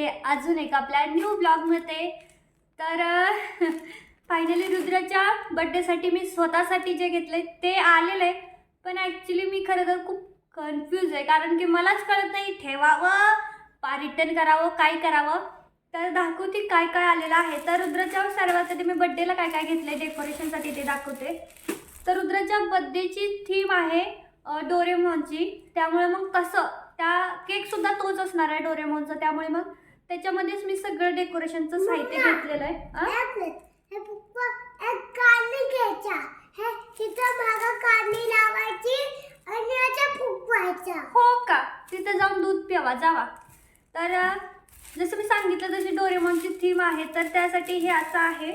करते अजून एक आपल्या न्यू ब्लॉगमध्ये तर फायनली रुद्राच्या बड्डेसाठी मी स्वतःसाठी जे घेतले ते आलेलं आहे. पण ॲक्च्युली मी खरं तर खूप कन्फ्यूज आहे. कारण की मलाच कळत नाही ठेवावं पा रिटर्न करावं काय करावं. तर दाखवते काय काय आलेलं आहे. तर रुद्राच्या सर्वात आधी मी बड्डेला काय काय घेतलं आहे डेकोरेशनसाठी ते दाखवते. तर रुद्राच्या बड्डेची थीम आहे डोरेमॉनची. त्यामुळे मग कसं? त्या केकसुद्धा तोच असणार आहे डोरेमॉनचा. त्यामुळे मग त्याच्यामध्येच मी सगळं डेकोरेशनचं साहित्य घेतलेलं आहे? हे हे हो का? तिथे जाऊन दूध प्यावा जावा. तर जसं मी सांगितलं तशी डोरेमॉनची थीम आहे. तर त्यासाठी हे असं आहे.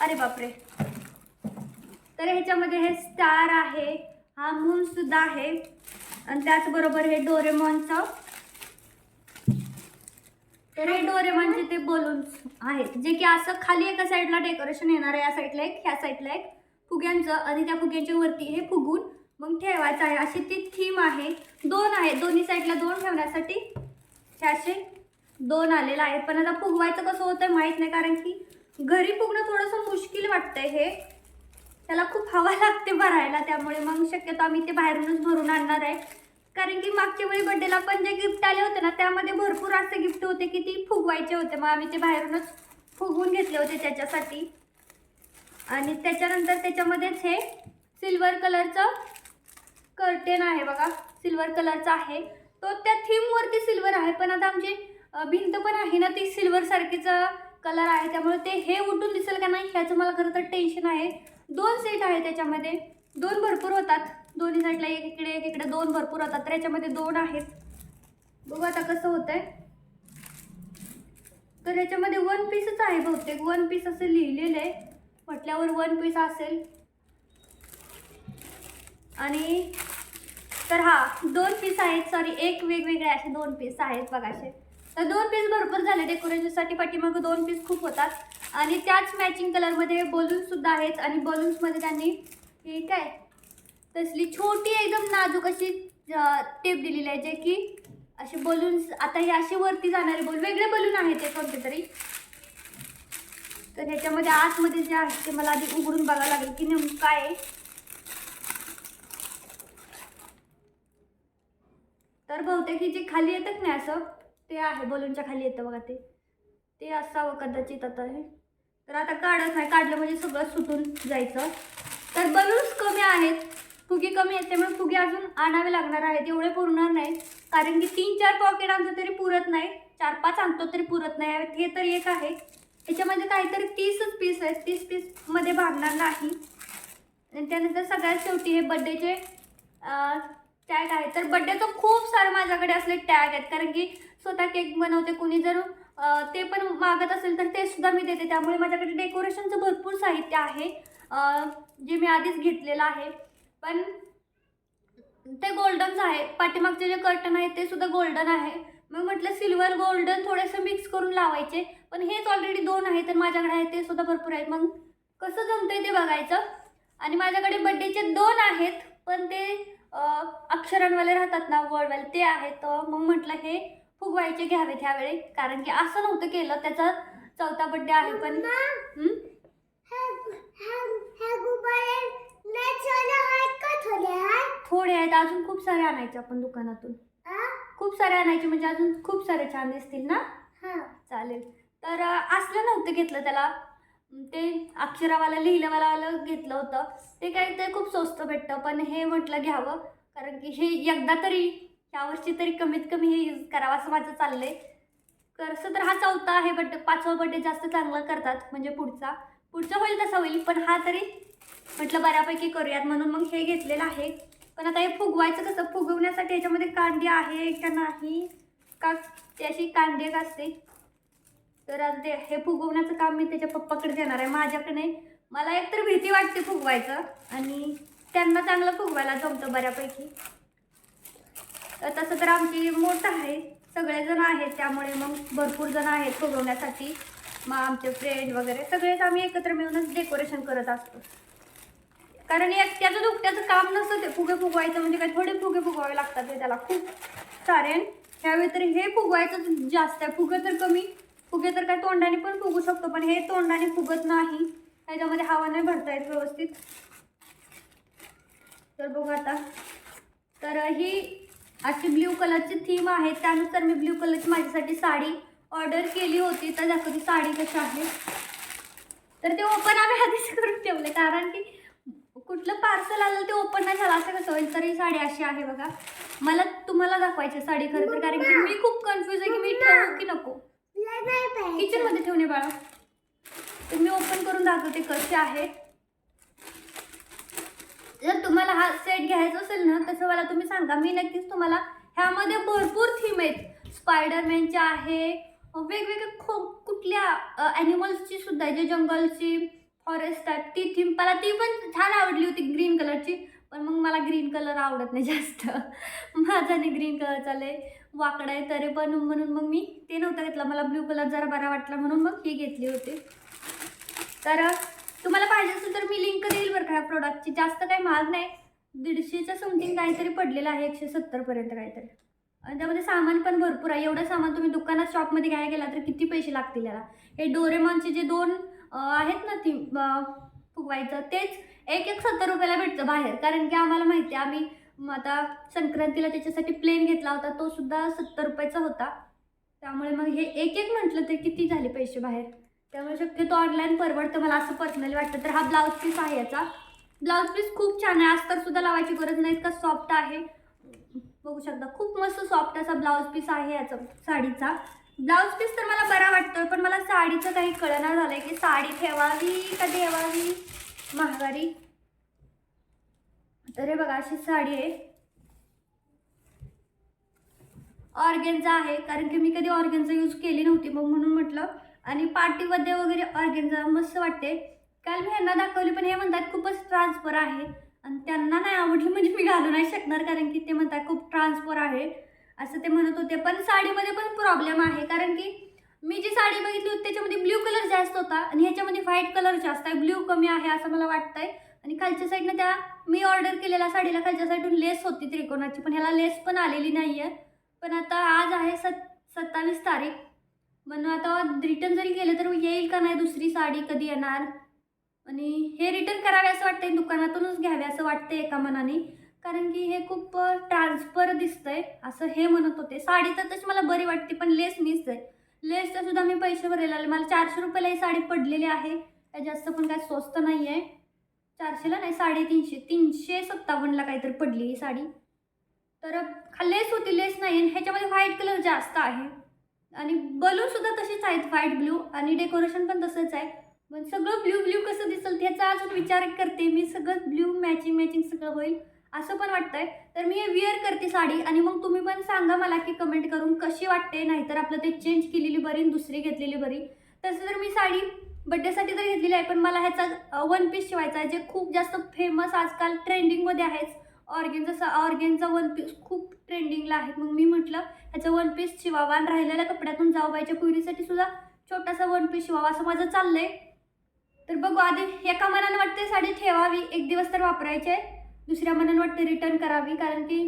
अरे बापरे. तर ह्याच्यामध्ये हे स्टार आहे. हा मून सुद्धा आहे. आणि त्याचबरोबर हे डोरेमॉनचं तर हे डोरेमॉनचे ते बलून्स आहेत जे की असं खाली एका साईडला डेकोरेशन येणार आहे या साईडला एक ह्या साईडला एक. फुग्यांचं आणि त्या फुग्यांच्या वरती हे फुगून मग ठेवायचं आहे. अशी ती थीम आहे. दोन आहे दोन्ही साईडला दोन ठेवण्यासाठी हे असे दोन आलेलं आहे. पण आता फुगवायचं कसं होतं माहीत नाही कारण की घरी फुगणं थोडंसं मुश्किल वाटतंय हे. त्याला खूप हवा लागते भरायला त्यामुळे मग शक्यतो आम्ही ते बाहेरूनच भरून आणणार आहे. कारण की मागच्या वेळी बड्डेला पण जे गिफ्ट आले होते ना त्यामध्ये भरपूर असे गिफ्ट होते की ती फुगवायचे होते. मग आम्ही ते बाहेरूनच फुगवून घेतले होते त्याच्यासाठी. आणि त्याच्यानंतर त्याच्यामध्येच हे सिल्वर कलरचं कर्टेन आहे बघा. सिल्वर कलरचा आहे. तो त्या थीमवरती सिल्वर आहे. पण आता आमची भिंत पण आहे ना ती सिल्वरसारखीच कलर आहे. त्यामुळे ते हे उठून दिसेल का नाही ह्याचं मला खरं तर टेन्शन आहे. दोन सीट आहे त्याच्यामध्ये. दोन भरपूर होतात. दोन्ही साईडला एक इकडे एक इकडे दोन भरपूर होतात तर याच्यामध्ये दोन आहेत. बघू आता कसं होतंय. तर याच्यामध्ये वन पीसच आहे बहुतेक. वन पीस असं लिहिलेलं आहे. म्हटल्यावर वन पीस असेल. आणि तर हा दोन पीस आहेत. सॉरी एक वेगवेगळे असे दोन पीस आहेत बघा असे तर दोन पीस भरपूर झाले. डेकोरेशनसाठी पाठीमागं दोन पीस खूप होतात. आणि त्याच मॅचिंग कलरमध्ये बलून्ससुद्धा आहेत. आणि बलून्समध्ये त्यांनी हे काय? तसली छोटी एकदम नाजूक अशी टेप दिलेली आहे जे की असे बलून्स आता हे असे वरती जाणारे बलून वेगळे बलून आहेत ते कोणते तरी. तर ह्याच्यामध्ये आतमध्ये जे आहे ते मला आधी उघडून बघावं लागेल की नेमकं काय आहे. तर बहुतेक ही जे खाली येतात नाही असं ते आहे बलूनच्या खाली येतं बघा ते. ते असावं कदाचित आता हे. तर आता काढत नाही काढलं म्हणजे सगळं सुटून जायचं. तर बलून्स कमी आहेत. फुगे कमी आहेत त्यामुळे फुगे अजून आणावे लागणार आहेत. एवढे पुरणार नाही कारण की तीन चार पॉकेट आणतो तरी पुरत नाही. चार पाच आणतो तरी पुरत नाही. हे तर एक आहे. याच्यामध्ये काहीतरी तीसच पीस आहेत. तीस पीसमध्ये भागणार नाही. आणि त्यानंतर सगळ्यात शेवटी हे बड्डेचे टॅग आहे. तर बड्डेचं खूप सारं माझ्याकडे असले टॅग आहेत. कारण की स्वतः केक बनवते कुणी जर ते पण मागत असेल तर ते सुद्धा मी देते. त्यामुळे माझ्याकडे डेकोरेशनचं भरपूर साहित्य आहे. जे मी आधीच घेतलेलं आहे. पण ते गोल्डनचं आहे. पाठीमागचे जे कर्टन आहे ते सुद्धा गोल्डन आहे. मग म्हटलं सिल्वर गोल्डन थोडेसे मिक्स करून लावायचे. पण हेच ऑलरेडी दोन आहे तर माझ्याकडे आहे ते सुद्धा भरपूर आहेत. मग कसं जमतंय ते बघायचं. आणि माझ्याकडे बड्डेचे दोन आहेत पण ते अक्षरांवाले राहतात ना वर्डवाले ते आहेत. मग म्हटलं हे फुगवायचे घ्यावेत ह्यावेळी. कारण की असं नव्हतं केलं. त्याचा चौथा बड्डे आहे पण थोडे आहेत अजून खूप सारे आणायचे आपण दुकानातून. हा? खूप सारे आणायचे म्हणजे अजून खूप सारे छान दिसतील ना? हा. चालेल. तर असलं नव्हतं घेतलं त्याला. ते अक्षरावाला लिहिलंवालं घेतलं होतं. ते काही ते खूप स्वस्त भेटतं पण हे म्हटलं घ्यावं. कारण की हे एकदा तरी यावर्षी तरी कमीत कमी हे यूज करावं असं माझं चाललंय. तसं तर हा चौथा आहे बड्डे पाचवा बड्डे जास्त चांगला करतात म्हणजे पुढचा. पुढचा होईल तसा होईल पण हा तरी म्हटलं बऱ्यापैकी करूयात म्हणून मग हे घेतलेलं आहे. पण आता हे फुगवायचं कसं? फुगवण्यासाठी याच्यामध्ये कांदे आहे का नाही? का त्याशी कांदे कांडी असते. तर आता ते हे फुगवण्याचं काम मी त्याच्या पप्पाकडे देणार आहे. माझ्याकडे मला एकतर भीती वाटते फुगवायचं. आणि त्यांना चांगलं फुगवायला जमतं बऱ्यापैकी. तर तसं तर आमची मोठं आहे. सगळेजण आहेत. त्यामुळे मग भरपूर जण आहेत फुगवण्यासाठी. मग आमचे फ्रेंड वगैरे सगळेच आम्ही एकत्र मिळूनच डेकोरेशन करत असतो. कारण एकट्याचं दुकट्याचं काम नसतं ते फुगे फुगवायचं म्हणजे काय थोडे फुगे फुगवावे लागतात ते त्याला खूप. सारे ह्यावेळी तर हे फुगवायचं जास्त आहे. फुगे तर कमी फुगे तर काय तोंडाने पण फुगू शकतो पण हे तोंडाने फुगत नाही. ह्याच्यामध्ये हवा नाही भरता येत व्यवस्थित. तर बघू आता. तर ही अशी ब्ल्यू कलरची थीम आहे. त्यानुसार मी ब्ल्यू कलरची माझ्यासाठी साडी ऑर्डर केली होती. तर दाखवते साडी कशी आहे. तर ते ओपन आम्ही आधीच करून ठेवले कारण की कुठलं पार्सल आलं ते ओपन नाही झालं. असं कसं होईल? तर ही साडी अशी आहे बघा. मला तुम्हाला दाखवायची आहे साडी खरं तर कारण की मी खूप कन्फ्युज आहे की मी ठेवू की नको. किचन नाही ठेवणे बाळा. तर मी ओपन करून दाखवते कसे आहे जर तुम्हाला हा सेट घ्यायचा असेल ना तसं मला तुम्ही सांगा. मी नक्कीच तुम्हाला ह्यामध्ये भरपूर थीम आहेत. स्पायडरमॅनच्या आहे. वेगवेगळे खो कुठल्या ॲनिमल्सची सुद्धा आहे. जे जंगलची फॉरेस्ट टाईप ती थीम मला ती पण छान आवडली होती ग्रीन कलरची पण मग मला ग्रीन कलर आवडत नाही जास्त. माझ्याने ग्रीन कलर चालय वाकडा आहे तरी पण म्हणून मग मी ते नव्हतं घेतलं. मला ब्ल्यू कलर जरा बरा वाटला म्हणून मग ही घेतली होती. तर तुम्हाला पाहिजे असेल तर मी लिंक देईल बरं का ह्या प्रोडक्टची जास्त काही महाग नाही. दीडशेच्या समथिंग काहीतरी पडलेलं आहे एकशे सत्तरपर्यंत काहीतरी. आणि त्यामध्ये सामान पण भरपूर आहे. एवढं सामान तुम्ही दुकानात शॉपमध्ये घ्यायला गेला तर किती पैसे लागतील याला? हे डोरेमॉनचे जे दोन आहेत ना ती फुगवायचं. तेच एक एक सत्तर रुपयाला भेटतं बाहेर. कारण की आम्हाला माहिती आहे आम्ही आता संक्रांतीला त्याच्यासाठी प्लेन घेतला होता. तो सुद्धा सत्तर रुपयाचा होता. त्यामुळे मग हे एक एक म्हटलं तर किती झाले पैसे बाहेर? त्यामुळे शक्यतो ऑनलाईन परवडतं मला असं पर्सनली वाटतं. तर हा ब्लाऊज पीस आहे याचा. ब्लाऊज पीस खूप छान आहे. अस्तर सुद्धा लावायची गरज नाही. इतका सॉफ्ट आहे. बघू शकता. खूप मस्त सॉफ्ट असा ब्लाऊज पीस आहे याचा साडीचा. ब्लाऊज पीस तर मला बरा वाटतोय पण मला साडीचं काही कळना झालंय की साडी ठेवावी का ठेवावी महागारी तर हे बघा अशी साडी आहे. ऑर्गेन्झा आहे कारण की मी कधी ऑर्गेन्झा यूज केली नव्हती मग म्हणून म्हटलं. आणि पार्टीमध्ये वगैरे ऑर्गेन्झा मस्त वाटते. काल मी ह्यांना दाखवली पण हे म्हणतात खूपच ट्रान्सफर आहे. आणि त्यांना नाही आवडली म्हणजे मी घालू नाही शकणार कारण की ते म्हणतात खूप ट्रान्सफर आहे. असं ते म्हणत होते. पण साडीमध्ये पण प्रॉब्लेम आहे. कारण की मी जी साडी बघितली होती त्याच्यामध्ये ब्ल्यू कलर जास्त होता आणि ह्याच्यामध्ये व्हाईट कलर जास्त आहे. ब्ल्यू कमी आहे असं मला वाटतंय. आणि खालच्या साईडनं त्या मी ऑर्डर केलेल्या साडीला खालच्या साईडून लेस होती त्रिकोणाची. पण ह्याला लेस पण आलेली नाही आहे पण आता आज आहे सत सत्तावीस तारीख. म्हणून आता रिटर्न जरी केलं तर येईल का नाही दुसरी साडी कधी येणार? आणि हे रिटर्न करावे असं वाटतंय दुकानातूनच घ्यावे असं वाटतंय एका मनाने. कारण की हे खूप ट्रान्सफर दिसतंय. असं हे म्हणत होते. साडी तर तशी मला बरी वाटते पण लेस मिस आहे. लेसचा सुद्धा मी पैसे भरायला आले. मला चारशे रुपयाला ही साडी पडलेली आहे. काय जास्त पण काय स्वस्त नाही आहे चारशेला नाही साडेतीनशे. तीनशे सत्तावन्नला काहीतरी पडली ही साडी. तर लेस होती लेस नाही. आणि ह्याच्यामध्ये व्हाईट कलर जास्त आहे. आणि बलूनसुद्धा तसेच आहेत व्हाईट ब्ल्यू आणि डेकोरेशन पण तसंच आहे. पण सगळं ब्ल्यू ब्ल्यू कसं दिसेल त्याचा अजून विचार करते मी. सगळं ब्ल्यू मॅचिंग मॅचिंग सगळं होईल. असं पण वाटतंय. तर मी हे विअर करते साडी आणि मग तुम्ही पण सांगा मला की कमेंट करून कशी वाटते नाहीतर आपलं ते चेंज केलेली बरी दुसरी घेतलेली बरी. तसं तर मी साडी बड्डेसाठी तर घेतलेली आहे पण मला ह्याचा वन पीस शिवायचा आहे जे खूप जास्त फेमस आजकाल ट्रेंडिंगमध्ये आहेच ऑर्गेनचा ऑर्गेनचा वन पीस खूप ट्रेंडिंगला आहे मग मी म्हटलं ह्याचा वन पीस शिवावा आणि राहिलेल्या कपड्यातून जाऊबाईच्या पुरीसाठी सुद्धा छोटासा वन पीस शिवावा असं माझं चाललंय. तर बघू आधी एका मनानं वाटते साडी ठेवावी एक दिवस तर वापरायची आहे. दुसऱ्या मनानं वाटते रिटर्न करावी कारण की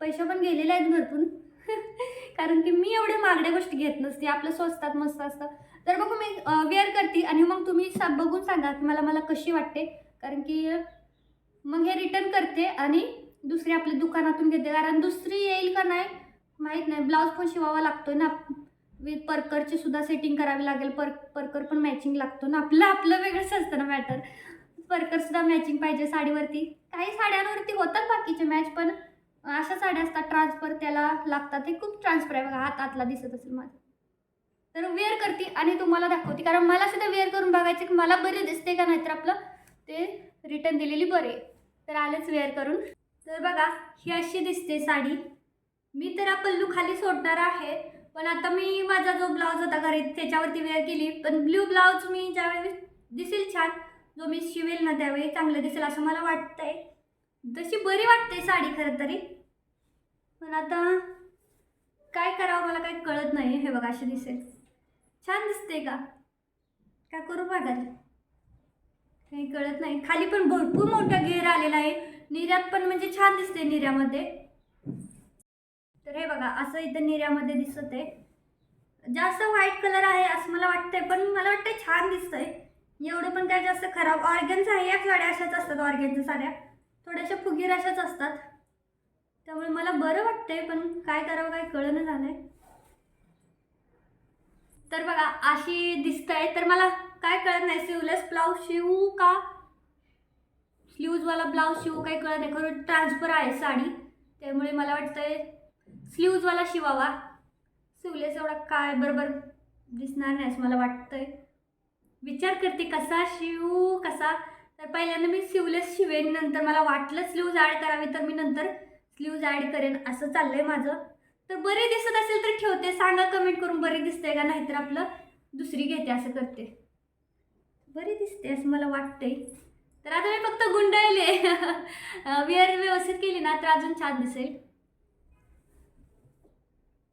पैसे पण गेलेले आहेत भरपूर. कारण की मी एवढ्या महागड्या गोष्टी घेत नसते आपलं स्वस्तात मस्त असतं. तर बघू मी वेअर करते आणि मग तुम्ही सा बघून सांगा की मला मला कशी वाटते. कारण की मग हे रिटर्न करते आणि दुसरी आपल्या दुकानातून घेते. कारण दुसरी येईल का नाही माहीत नाही. ब्लाऊज पण शिवावा लागतो ना. विथ परकरची सुद्धा सेटिंग करावी लागेल. पर परकर पण मॅचिंग लागतो ना. आपलं आपलं वेगळंच असतं ना मॅटर वर्कर सुद्धा मॅचिंग पाहिजे साडीवरती. काही साड्यांवरती होतात बाकीचे मॅच पण अशा साड्या असतात ट्रान्सफर त्याला लागतात. हे खूप ट्रान्सफर आहे बघा हात आतला दिसत असेल माझं. तर वेअर करते आणि तुम्हाला दाखवते. कारण मला सुद्धा वेअर करून बघायचं की मला बरे दिसते का नाहीतर आपलं ते रिटर्न दिलेली बरे. तर आलेच वेअर करून. तर बघा ही अशी दिसते साडी. मी तर हा पल्लू खाली सोडणार आहे. पण आता मी माझा जो ब्लाऊज होता घरी त्याच्यावरती वेअर केली. पण ब्ल्यू ब्लाऊज मी ज्यावेळी दिसेल छान जो मी शिवेल ना त्यावेळी चांगलं दिसेल असं मला वाटतंय. तशी बरी वाटते साडी खरं तरी. पण आता काय करावं मला काही कळत नाही हे बघा अशी दिसेल. छान दिसते का? काय करू बघा काही कळत नाही. खाली पण भरपूर मोठा घेर आलेला आहे. निर्यात पण म्हणजे छान दिसते निर्यामध्ये. तर हे बघा असं इथं निर्यामध्ये दिसत आहे जास्त व्हाईट कलर आहे असं मला वाटतंय पण मला वाटतंय छान दिसतंय. एवढं पण काय जास्त खराब. ऑर्गन्स आहे या साड्या अशाच असतात ऑर्गन्सच्या साड्या. थोड्याशा फुगीर अशाच असतात. त्यामुळे मला बरं वाटतंय पण काय करावं काय कळणं झालंय. तर बघा अशी दिसतंय तर मला काय कळत नाही शिवलेस ब्लाऊज शिवू का? स्लीव्जवाला ब्लाऊज शिवू काही कळत नाही. खरं ट्रान्सफर आहे साडी. त्यामुळे मला वाटतंय स्लीव्जवाला शिवावा. शिवलेस एवढा काय बरोबर दिसणार नाही असं मला वाटतंय. विचार करते कसा शिवू कसा? तर पहिल्यांदा मी स्लीवलेस शिवेन नंतर मला वाटलं स्लीव्ज ॲड करावी तर मी नंतर स्लीव्ज ॲड करेन असं चाललं आहे माझं. तर बरे दिसत असेल तर ठेवते सांगा कमेंट करून बरे दिसते का? नाहीतर आपलं दुसरी घेते असं करते. बरी दिसते असं मला वाटतंय. तर आता मी फक्त गुंडाळले. वेअर व्यवस्थित केली ना तर अजून छान दिसेल.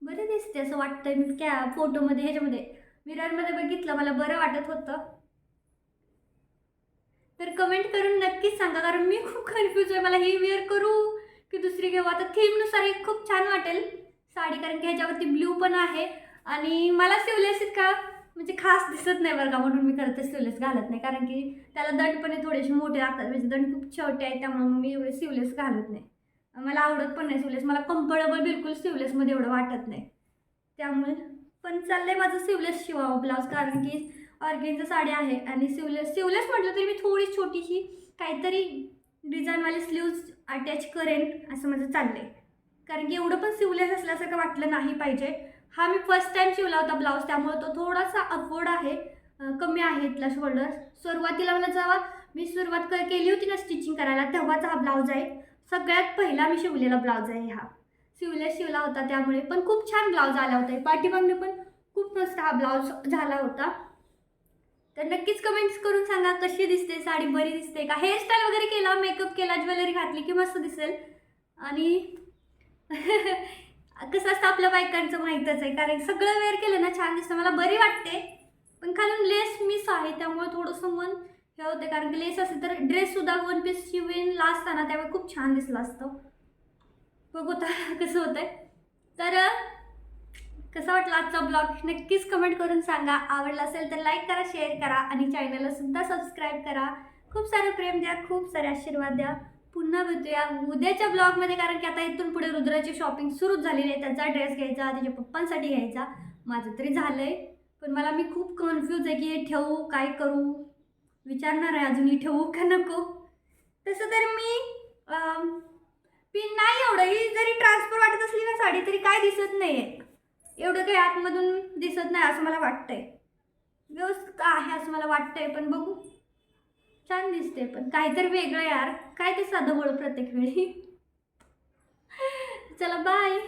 बरे दिसते असं वाटतंय मी क्या फोटोमध्ये ह्याच्यामध्ये मिररमध्ये बघितलं मला बरं वाटत होतं. तर कमेंट करून नक्कीच सांगा कारण मी खूप कन्फ्यूज आहे. मला हे वेअर करू की दुसरी घेऊ? आता थीमनुसार हे खूप छान वाटेल साडी कारण की ह्याच्यावरती ब्ल्यू पण आहे. आणि मला सिवलेस का? म्हणजे खास दिसत नाही बरं का म्हणून मी खरं तर सिवलेस घालत नाही. कारण की त्याला दंडपणे थोडेसे मोठे लागतात म्हणजे दंड खूप छोटे आहेत त्यामुळे मग मी एवढे सिवलेस घालत नाही. मला आवडत पण नाही सिवलेस मला कम्फर्टेबल बिलकुल सिवलेसमध्ये एवढं वाटत नाही. त्यामुळे पण चाललंय माझं सिवलेस शिवावं ब्लाऊज कारण की ऑर्गेनचं साडी आहे आणि सिवलेस सिवलेस म्हटलं तरी मी थोडी छोटीशी काहीतरी डिझाईनवाले स्लीव्ज अटॅच करेन असं माझं चाललंय. कारण की एवढं पण सिवलेस असल्यासारखं वाटलं नाही पाहिजे. हा मी फर्स्ट टाईम शिवला होता ब्लाऊज त्यामुळे तो थोडासा अफोर्ड आहे कमी आहे इथला शोल्डर सुरुवातीला मला जेव्हा मी सुरुवात क- केली होती ना स्टिचिंग करायला तेव्हाचा हा ब्लाऊज आहे. सगळ्यात पहिला मी शिवलेला ब्लाऊज आहे हा. शिवल्या शिवला होता त्यामुळे. पण खूप छान ब्लाऊज आला होता. पाठीमागने पण खूप मस्त हा ब्लाऊज झाला होता. तर नक्कीच कमेंट्स करून सांगा कशी दिसते साडी बरी दिसते का? हेअरस्टाईल वगैरे केला मेकअप केला ज्वेलरी घातली की मस्त दिसेल. आणि कसं असतं आपल्या बायकांचं माहीतच आहे. कारण सगळं वेअर केलं ना छान दिसतं. मला बरी वाटते. पण खालून लेस मिस आहे त्यामुळे थोडंसं मन हे होते. कारण की लेस असेल तर ड्रेससुद्धा वन पीस शिवेन असताना त्यावेळी खूप छान दिसलं असतं. बघू तर कसं होतंय. तर कसा वाटला आजचा ब्लॉग? नक्कीच कमेंट करून सांगा. आवडला असेल तर लाईक करा शेअर करा आणि चॅनलला सुद्धा सबस्क्राईब करा. खूप सारं प्रेम द्या खूप सारे आशीर्वाद द्या. पुन्हा भेटूया उद्याच्या ब्लॉगमध्ये कारण की आता इथून पुढे रुद्राची शॉपिंग सुरूच झालेली आहे. त्याचा ड्रेस घ्यायचा त्याच्या पप्पांसाठी घ्यायचा. माझं तरी झालं आहे पण मला मी खूप कन्फ्यूज आहे की हे ठेवू काय करू? विचारणार आहे अजूनही ठेवू का नको? तसं तर मी पिन नाही एवढं. ही जरी ट्रान्सफर वाटत असली ना साडी तरी काय दिसत नाही आहे एवढं काही आतमधून दिसत नाही असं मला वाटतंय. व्यवस्थित आहे असं मला वाटतंय पण बघू. छान दिसते पण. काहीतरी वेगळं यार. काय ते साधं बोल प्रत्येक वेळी. चला बाय